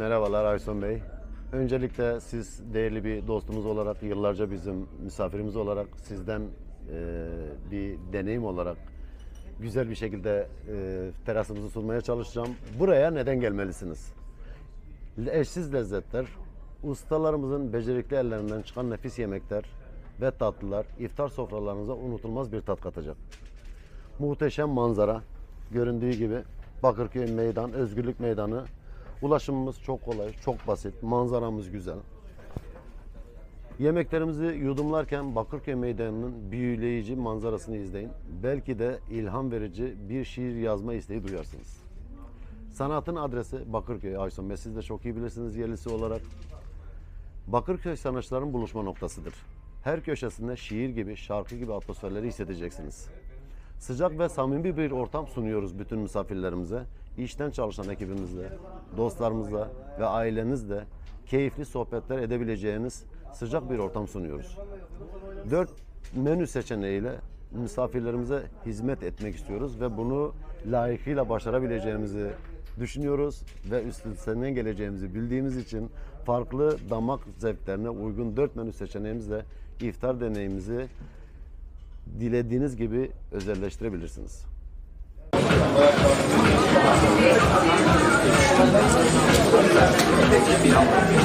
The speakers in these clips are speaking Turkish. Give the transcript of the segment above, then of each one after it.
Merhabalar Ayson Bey. Öncelikle siz değerli bir dostumuz olarak, yıllarca bizim misafirimiz olarak sizden e, bir deneyim olarak güzel bir şekilde e, terasımızı sunmaya çalışacağım. Buraya neden gelmelisiniz? Eşsiz lezzetler, ustalarımızın becerikli ellerinden çıkan nefis yemekler ve tatlılar iftar sofralarınıza unutulmaz bir tat katacak. Muhteşem manzara, göründüğü gibi Bakırköy Meydan, Özgürlük Meydanı. Ulaşımımız çok kolay, çok basit, manzaramız güzel. Yemeklerimizi yudumlarken Bakırköy Meydanı'nın büyüleyici manzarasını izleyin. Belki de ilham verici bir şiir yazma isteği duyarsınız. Sanatın adresi Bakırköy Ayson Bey. Siz de çok iyi bilirsiniz yerlisi olarak. Bakırköy sanatçıların buluşma noktasıdır. Her köşesinde şiir gibi, şarkı gibi atmosferleri hissedeceksiniz. Sıcak ve samimi bir ortam sunuyoruz bütün misafirlerimize. İşten çalışan ekibimizle, dostlarımızla ve ailenizle keyifli sohbetler edebileceğiniz sıcak bir ortam sunuyoruz. Dört menü seçeneğiyle misafirlerimize hizmet etmek istiyoruz ve bunu layıkıyla başarabileceğimizi düşünüyoruz ve üstesinden geleceğimizi bildiğimiz için farklı damak zevklerine uygun dört menü seçeneğimizle iftar deneyimimizi dilediğiniz gibi özelleştirebilirsiniz. Bakırköy'den haber.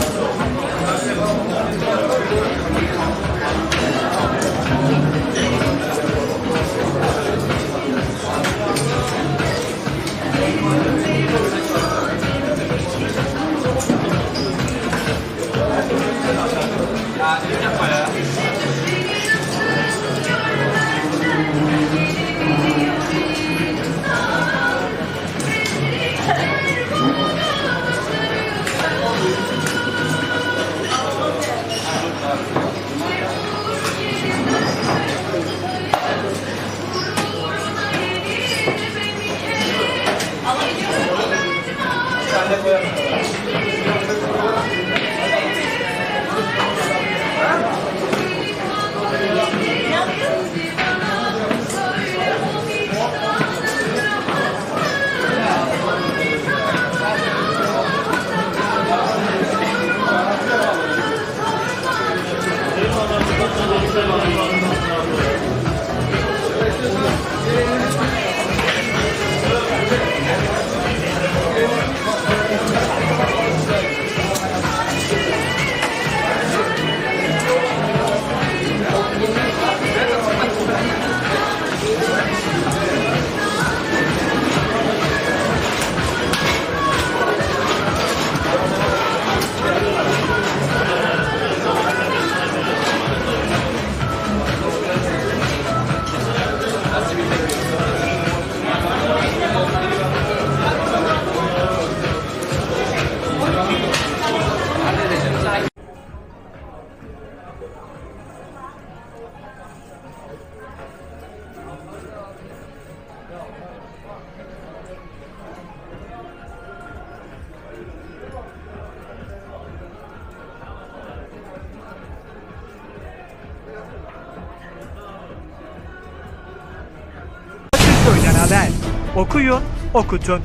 Okuyun, okutun.